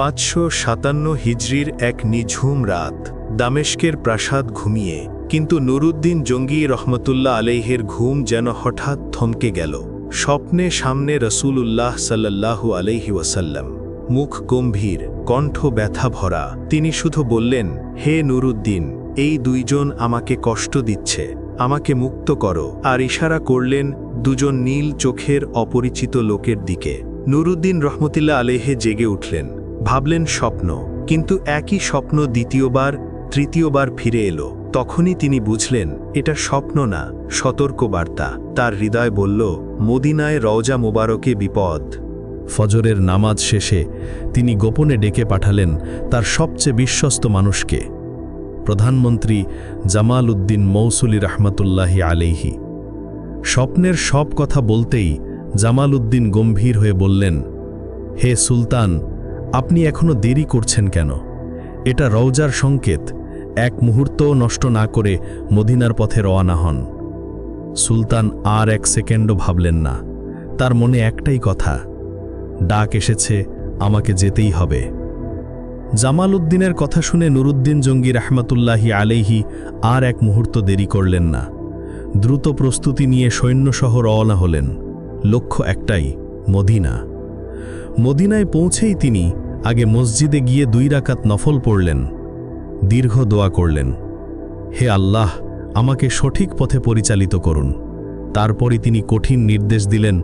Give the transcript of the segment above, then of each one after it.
পাঁচশো সাতান্ন হিজরির এক নিঝুম রাত। দামেস্কের প্রাসাদ ঘুমিয়ে, কিন্তু নুরুদ্দিন জঙ্গি রহমতুল্লাহ আলাইহের ঘুম যেন হঠাৎ থমকে গেল। স্বপ্নে সামনে রসুল উল্লাহ সাল্লাল্লাহু আলাইহি ওয়াসাল্লাম। মুখ গম্ভীর, কণ্ঠ ব্যথা ভরা। তিনি শুধু বললেন, হে নুরুদ্দিন, এই দুইজন আমাকে কষ্ট দিচ্ছে। আমাকে মুক্ত করো। আর ইশারা করলেন, দুজন নীল চোখের অপরিচিত লোকের দিকে। নুরুদ্দিন রহমতুল্লাহ আলেহে জেগে উঠলেন। ভাবলেন স্বপ্ন, কিন্তু একই স্বপ্ন দ্বিতীয়বার, তৃতীয়বার ফিরে এলো। তখনই তিনি বুঝলেন, এটা স্বপ্ন না, সতর্কবার্তা। তার হৃদয় বলল, মদিনায় রওজা মোবারকে বিপদ। ফজরের নামাজ শেষে তিনি গোপনে ডেকে পাঠালেন তার সবচেয়ে বিশ্বস্ত মানুষকে। প্রধানমন্ত্রী জামাল উদ্দিন মৌসুলি রহমতুল্লাহি আলেহি স্বপ্নের সব কথা বলতেই জামাল উদ্দিন গম্ভীর হয়ে বললেন, হে সুলতান আপনি এখনও দেরি করছেন কেন? এটা রওজার সংকেত। এক মুহূর্তও নষ্ট না করে মদিনার পথে রওয়ানা হন। সুলতান আর এক সেকেন্ডও ভাবলেন না। তার মনে একটাই কথা, ডাক এসেছে, আমাকে যেতেই হবে। জামাল উদ্দিনের কথা শুনে নুরুদ্দিন জঙ্গি রহমতুল্লাহি আলেহি আর এক মুহূর্ত দেরি করলেন না। দ্রুত প্রস্তুতি নিয়ে সৈন্যসহ রওনা হলেন। লক্ষ্য একটাই, মদিনা। মদিনায় পৌঁছেই তিনি আগে মসজিদে গিয়ে দুই রাকাত নফল পড়লেন, দীর্ঘ দোয়া করলেন, হে আল্লাহ, আমাকে সঠিক পথে পরিচালিত করুন। তারপরই তিনি কঠিন নির্দেশ দিলেন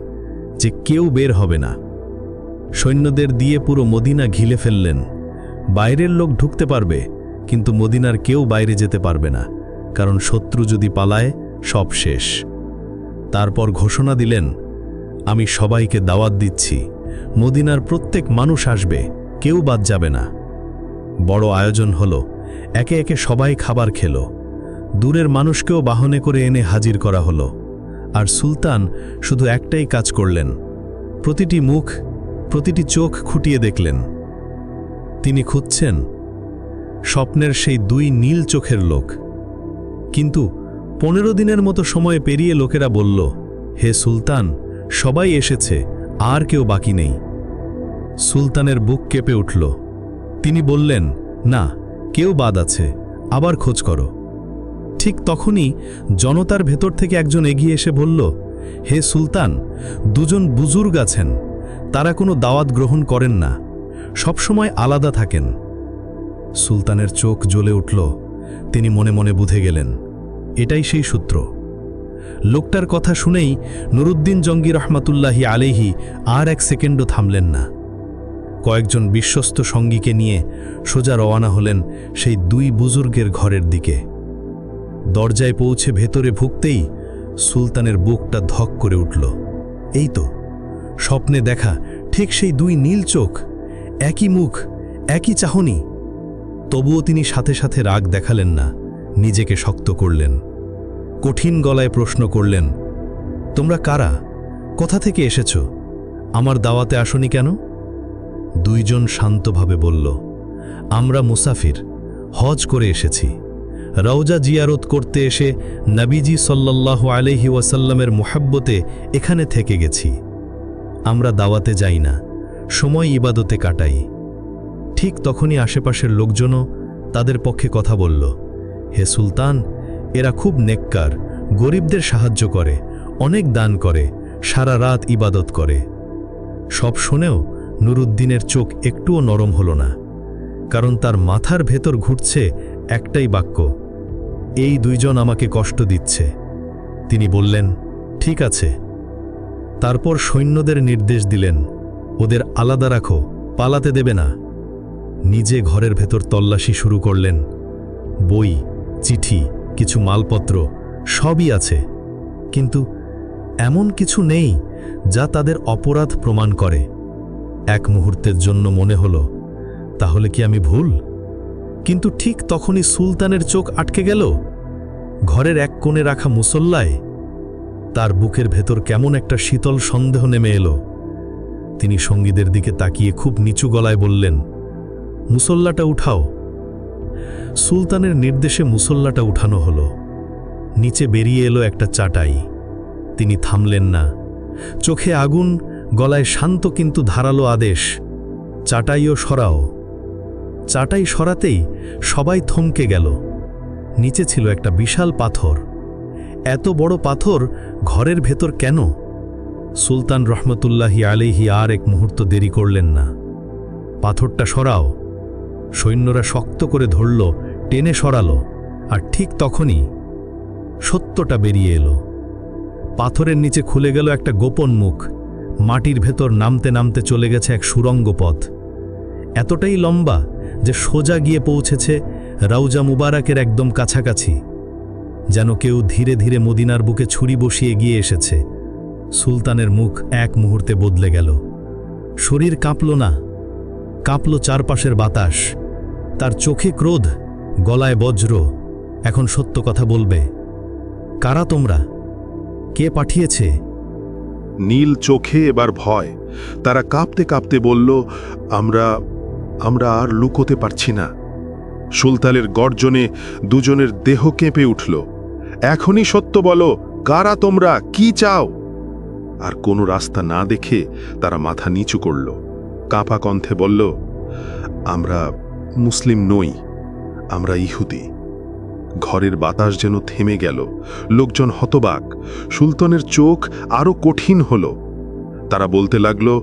যে কেউ বের হবে না। সৈন্যদের দিয়ে পুরো মদিনা ঘিলে ফেললেন। বাইরের লোক ঢুকতে পারবে, কিন্তু মদিনার কেউ বাইরে যেতে পারবে না, কারণ শত্রু যদি পালায়, সব শেষ। তারপর ঘোষণা দিলেন, আমি সবাইকে দাওয়াত দিচ্ছি। মদিনার প্রত্যেক মানুষ আসবে, কেউ বাদ যাবে না। বড় আয়োজন হল, একে একে সবাই খাবার খেল। দূরের মানুষকেও বাহনে করে এনে হাজির করা হলো। আর সুলতান শুধু একটাই কাজ করলেন, প্রতিটি মুখ, প্রতিটি চোখ খুঁটিয়ে দেখলেন। তিনি খুঁজছেন, স্বপ্নের সেই দুই নীল চোখের লোক। কিন্তু পনেরো দিনের মতো সময় পেরিয়ে লোকেরা বলল, হে সুলতান, সবাই এসেছে আর কেউ বাকি নেই। সুলতানের বুক কেঁপে উঠল। তিনি বললেন, না, কেউ বাদ আছে, আবার খোঁজ করো। ঠিক তখনই জনতার ভেতর থেকে একজন এগিয়ে এসে বলল, হে সুলতান, দুজন বুজুর্গ আছেন, তারা কোনো দাওয়াত গ্রহণ করেন না, সবসময় আলাদা থাকেন। সুলতানের চোখ জ্বলে উঠল। তিনি মনে মনে বুঝে গেলেন, এটাই সেই সূত্র। লোকটার কথা শুনেই নুরুদ্দিন জঙ্গি রহমাতুল্লাহি আলেহি আর এক সেকেন্ডও থামলেন না। কয়েকজন বিশ্বস্ত সঙ্গীকে নিয়ে সোজা রওয়ানা হলেন সেই দুই বুজুর্গের ঘরের দিকে। দরজায় পৌঁছে ভেতরে ভুগতেই সুলতানের বুকটা ধক করে উঠল। এই তো, স্বপ্নে দেখা ঠিক সেই দুই নীল চোখ, একই মুখ, একই চাহনি। তবুও তিনি সাথে সাথে রাগ দেখালেন না, নিজেকে শক্ত করলেন। কঠিন গলায় প্রশ্ন করলেন, তোমরা কারা? কোথা থেকে এসেছ? আমার দাওয়াতে আসনি কেন? দুইজন শান্তভাবে বলল, আমরা মুসাফির, হজ করে এসেছি। রওজা জিয়ারত করতে এসে নবীজি সাল্লাল্লাহু আলহি ওয়াসাল্লামের মোহাব্বতে এখানে থেকে গেছি। আমরা দাওয়াতে যাই না, সময় ইবাদতে কাটাই। ঠিক তখনই আশেপাশের লোকজনও তাদের পক্ষে কথা বলল, হে সুলতান এরা খুব নেককার, গরিবদের সাহায্য করে, অনেক দান করে, সারা রাত ইবাদত করে। সব শুনেও নুরুদ্দিনের চোখ একটুও নরম হল না, কারণ তার মাথার ভেতর ঘুরছে একটাই বাক্য, এই দুইজন আমাকে কষ্ট দিচ্ছে। তিনি বললেন, ঠিক আছে। তারপর সৈন্যদের নির্দেশ দিলেন, ওদের আলাদা রাখো, পালাতে দেবে না। নিজে ঘরের ভেতর তল্লাশি শুরু করলেন, বই, চিঠি কিছু মালপত্র সবই আছে। কিন্তু এমন কিছু নেই যা তাদের অপরাধ প্রমাণ করে। এক মুহূর্তের জন্য মনে হলো, তাহলে কি আমি ভুল? কিন্তু ঠিক তখনই সুলতানের চোখ আটকে গেল। ঘরের এক কোণে রাখা মুসল্লায় তার বুকের ভেতর কেমন একটা শীতল সন্দেহ নেমে এলো। তিনি সঙ্গীদের দিকে তাকিয়ে খুব নিচু গলায় বললেন, মুসল্লাটা উঠাও। সুলতানের নির্দেশে মুসল্লাটা উঠানো হলো। নিচে বেরিয়ে এলো একটা চাটাই। তিনি থামলেন না। চোখে আগুন, গলায় শান্ত কিন্তু ধারালো আদেশ, চাটাইও সরাও। চাটাই সরাতেই সবাই থমকে গেল। নিচে ছিল একটা বিশাল পাথর। এত বড় পাথর ঘরের ভেতর কেন? সুলতান রহমতুল্লাহি আলিহি আর এক মুহূর্ত দেরি করলেন না। পাথরটা সরাও। সৈন্যরা শক্ত করে ধরল টেনে সরালো, আর ঠিক তখনই সত্যটা বেরিয়ে এলো। পাথরের নিচে খুলে গেল একটা গোপন মুখ। মাটির ভেতর নামতে নামতে চলে গেছে এক সুরঙ্গ পথ। এতটাই লম্বা যে সোজা গিয়ে পৌঁছেছে রাউজা মুবারাকের একদম কাছাকাছি। যেন কেউ ধীরে ধীরে মদিনার বুকে ছুরি বসিয়ে গিয়ে এসেছে। সুলতানের মুখ এক মুহূর্তে বদলে গেল। শরীর কাঁপল না। কাঁপল চারপাশের বাতাস। তার চোখে ক্রোধ। গলায় বজ্র, এখন সত্য কথা বলবে। কারা তোমরা? কে পাঠিয়েছে? নীল চোখে এবার ভয়। তারা কাঁপতে কাঁপতে বলল, আমরা আমরা আর লুকোতে পারছি না। সুলতানের গর্জনে দুজনের দেহ কেঁপে উঠল। এখনই সত্য বলো, কারা তোমরা? কি চাও? আর কোনো রাস্তা না দেখে তারা মাথা নিচু করল। কাঁপা কণ্ঠে বলল, আমরা মুসলিম নই। আমরা ইহুদি। ঘরের বাতাস যেন থেমে গেল। লোকজন হতবাক। সুলতানের চোখ আরও কঠিন হল। তারা বলতে লাগল,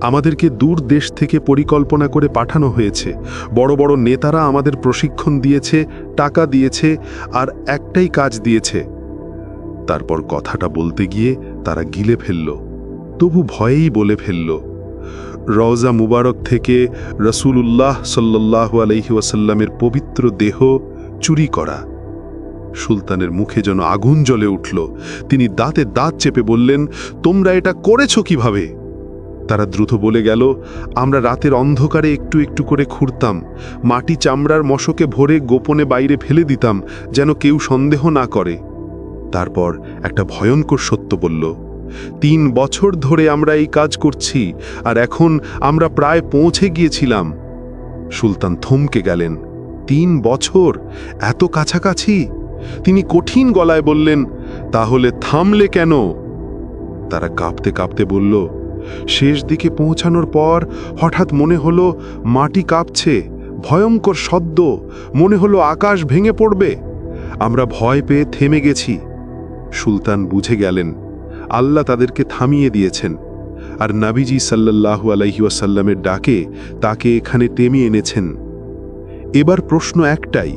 আমাদেরকে দূর দেশ থেকে পরিকল্পনা করে পাঠানো হয়েছে। বড় বড় নেতারা আমাদের প্রশিক্ষণ দিয়েছে, টাকা দিয়েছে আর একটাই কাজ দিয়েছে। তারপর কথাটা বলতে গিয়ে তারা গিলে ফেলল। তবু ভয়েই বলে ফেলল রওজা মুবারক থেকে রসুলুল্লাহ সাল্লাহু আলহি ওয়াসাল্লামের পবিত্র দেহ চুরি করা। সুলতানের মুখে যেন আগুন জ্বলে উঠল। তিনি দাঁতে দাঁত চেপে বললেন, তোমরা এটা করেছ কীভাবে? তারা দ্রুত বলে গেল, আমরা রাতের অন্ধকারে একটু একটু করে খুঁড়তাম মাটি চামড়ার মশকে ভরে গোপনে বাইরে ফেলে দিতাম, যেন কেউ সন্দেহ না করে। তারপর একটা ভয়ঙ্কর সত্য বলল তিন বছর ধরে আমরা এই কাজ করছি, আর এখন আমরা প্রায় পৌঁছে গিয়েছিলাম। সুলতান থমকে গেলেন। তিন বছর? এত কাছাকাছি? তিনি কঠিন গলায় বললেন, তাহলে থামলে কেন? তারা কাঁপতে কাঁপতে বলল, শেষ দিকে পৌঁছানোর পর হঠাৎ মনে হলো মাটি কাঁপছে, ভয়ঙ্কর শব্দ, মনে হলো আকাশ ভেঙে পড়বে। আমরা ভয় পেয়ে থেমে গেছি। সুলতান বুঝে গেলেন আল্লাহ তাদেরকে থামিয়ে দিয়েছেন। আর নাবিজি সাল্লাল্লাহু আলাইহি ডাকে তাকে এখানে টেনে এনেছেন। এবার প্রশ্ন একটাই,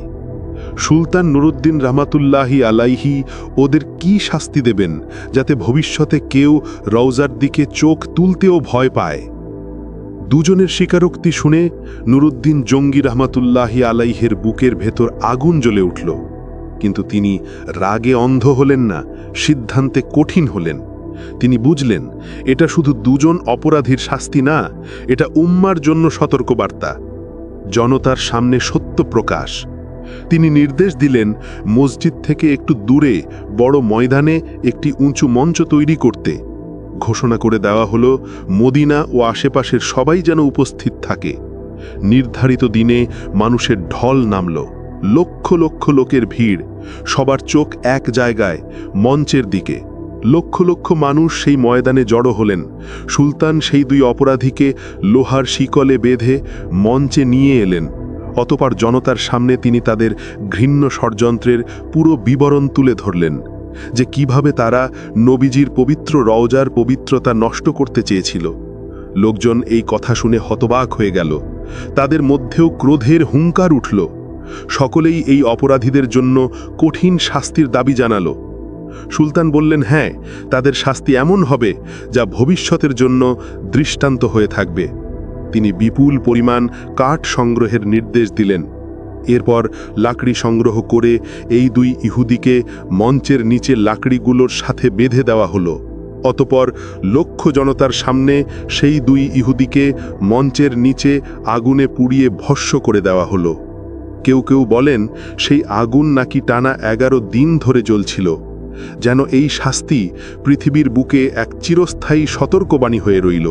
সুলতান নুরুদ্দিন রামাতুল্লাহি আলাইহি ওদের কি শাস্তি দেবেন যাতে ভবিষ্যতে কেউ রওজার দিকে চোখ তুলতেও ভয় পায়? দুজনের স্বীকারোক্তি শুনে নুরুদ্দিন জঙ্গি রহমাতুল্লাহি আলাইহের বুকের ভেতর আগুন জ্বলে উঠল। কিন্তু তিনি রাগে অন্ধ হলেন না, সিদ্ধান্তে কঠিন হলেন। তিনি বুঝলেন, এটা শুধু দুজন অপরাধীর শাস্তি না, এটা উম্মার জন্য সতর্কবার্তা। জনতার সামনে সত্য প্রকাশ। তিনি নির্দেশ দিলেন, মসজিদ থেকে একটু দূরে, বড় ময়দানে একটি উঁচু মঞ্চ তৈরি করতে। ঘোষণা করে দেওয়া হলো, মদিনা ও আশেপাশের সবাই যেন উপস্থিত থাকে। নির্ধারিত দিনে মানুষের ঢল নামল। লক্ষ লক্ষ লোকের ভিড়, সবার চোখ এক জায়গায়, মঞ্চের দিকে। লক্ষ লক্ষ মানুষ সেই ময়দানে জড়ো হলেন। সুলতান সেই দুই অপরাধীকে লোহার শিকলে বেঁধে মঞ্চে নিয়ে এলেন। অতপর জনতার সামনে তিনি তাদের ঘৃণ্য ষড়যন্ত্রের পুরো বিবরণ তুলে ধরলেন। যে কীভাবে তারা নবীজির পবিত্র রওজার পবিত্রতা নষ্ট করতে চেয়েছিল। লোকজন এই কথা শুনে হতবাক হয়ে গেল। তাদের মধ্যেও ক্রোধের হুঙ্কার উঠল। সকলেই এই অপরাধীদের জন্য কঠিন শাস্তির দাবি জানালো। সুলতান বললেন হ্যাঁ তাদের শাস্তি এমন হবে যা ভবিষ্যতের জন্য দৃষ্টান্ত হয়ে থাকবে। তিনি বিপুল পরিমাণ কাঠ সংগ্রহের নির্দেশ দিলেন। এরপর লাকড়ি সংগ্রহ করে এই দুই ইহুদিকে মঞ্চের নিচে লাকড়িগুলোর সাথে বেঁধে দেওয়া হলো। অতপর লক্ষ জনতার সামনে সেই দুই ইহুদিকে মঞ্চের নিচে আগুনে পুড়িয়ে ভস্য করে দেওয়া হলো। কেউ কেউ বলেন, সেই আগুন নাকি টানা এগারো দিন ধরে জ্বলছিল, যেন এই শাস্তি পৃথিবীর বুকে এক চিরস্থায়ী সতর্কবাণী হয়ে রইল।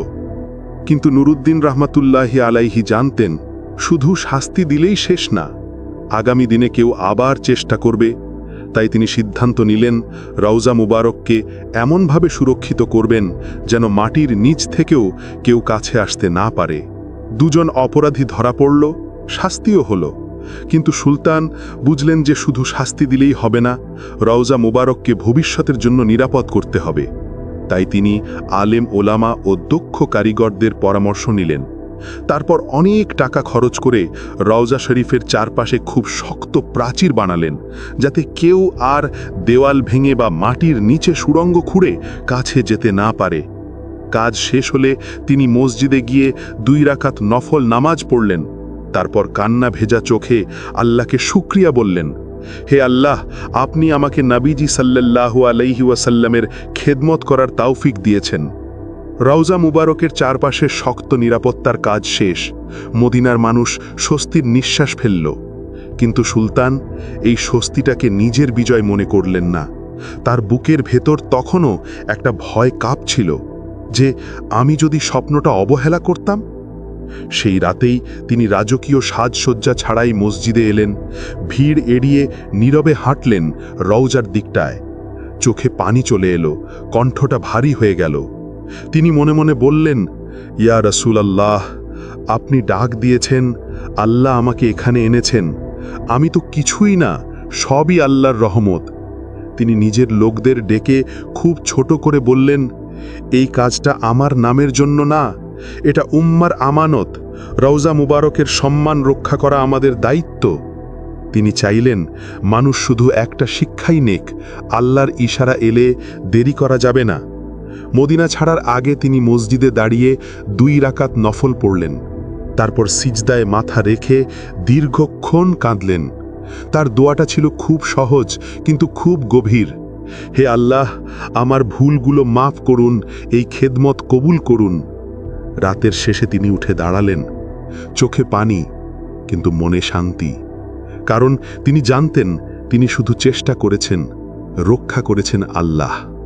কিন্তু নুরুদ্দিন রহমাতুল্লাহি আলাইহি জানতেন, শুধু শাস্তি দিলেই শেষ না, আগামী দিনে কেউ আবার চেষ্টা করবে, তাই তিনি সিদ্ধান্ত নিলেন, রওজা মুবারককে এমনভাবে সুরক্ষিত করবেন, যেন মাটির নিচ থেকেও কেউ কাছে আসতে না পারে। দুজন অপরাধী ধরা পড়ল, শাস্তিও হলো। কিন্তু সুলতান বুঝলেন যে শুধু শাস্তি দিলেই হবে না, রওজা মুবারককে ভবিষ্যতের জন্য নিরাপদ করতে হবে। তাই তিনি আলেম ওলামা ও দক্ষ কারিগরদের পরামর্শ নিলেন। তারপর অনেক টাকা খরচ করে রওজা শরীফের চারপাশে খুব শক্ত প্রাচীর বানালেন, যাতে কেউ আর দেওয়াল ভেঙে বা মাটির নিচে সুড়ঙ্গ খুঁড়ে কাছে যেতে না পারে। কাজ শেষ হলে তিনি মসজিদে গিয়ে দুই রাকাত নফল নামাজ পড়লেন। তারপর কান্না ভেজা চোখে আল্লাহকে শুক্রিয়া বললেন, হে আল্লাহ, আপনি আমাকে নাবিজি সাল্লাল্লাহু আলাইহি ওয়াসাল্লামের খেদমত করার তাওফিক দিয়েছেন। রওজা মুবারকের চারপাশে শক্ত নিরাপত্তার কাজ শেষ। মদিনার মানুষ স্বস্তির নিঃশ্বাস ফেলল। কিন্তু সুলতান এই স্বস্তিটাকে নিজের বিজয় মনে করলেন না। তার বুকের ভেতর তখনও একটা ভয় কাঁপছিল যে, আমি যদি স্বপ্নটা অবহেলা করতাম সেই রাতেই তিনি রাজকীয় সাজসজ্জা ছাড়াই মসজিদে এলেন। ভিড় এড়িয়ে নীরবে হাঁটলেন রওজার দিকটায়। চোখে পানি চলে এলো, কণ্ঠটা ভারী হয়ে গেল। তিনি মনে মনে বললেন, ইয়া রসুল আল্লাহ আপনি ডাক দিয়েছেন, আল্লাহ আমাকে এখানে এনেছেন। আমি তো কিছুই না, সবই আল্লাহর রহমত। তিনি নিজের লোকদের ডেকে খুব ছোট করে বললেন, এই কাজটা আমার নামের জন্য না এটা উম্মার আমানত, রওজা মুবারকের সম্মান রক্ষা করা আমাদের দায়িত্ব। তিনি চাইলেন মানুষ শুধু একটা শিক্ষাই নেক, আল্লাহর ইশারা এলে দেরি করা যাবে না। মদিনা ছাড়ার আগে তিনি মসজিদে দাঁড়িয়ে দুই রাকাত নফল পড়লেন। তারপর সিজদায় মাথা রেখে দীর্ঘক্ষণ কাঁদলেন। তার দোয়াটা ছিল খুব সহজ, কিন্তু খুব গভীর। হে আল্লাহ, আমার ভুলগুলো মাফ করুন, এই খেদমত কবুল করুন। রাতের শেষে তিনি উঠে দাঁড়ালেন, চোখে পানি, কিন্তু মনে শান্তি। কারণ তিনি জানতেন তিনি শুধু চেষ্টা করেছেন, রক্ষা করেছেন আল্লাহ।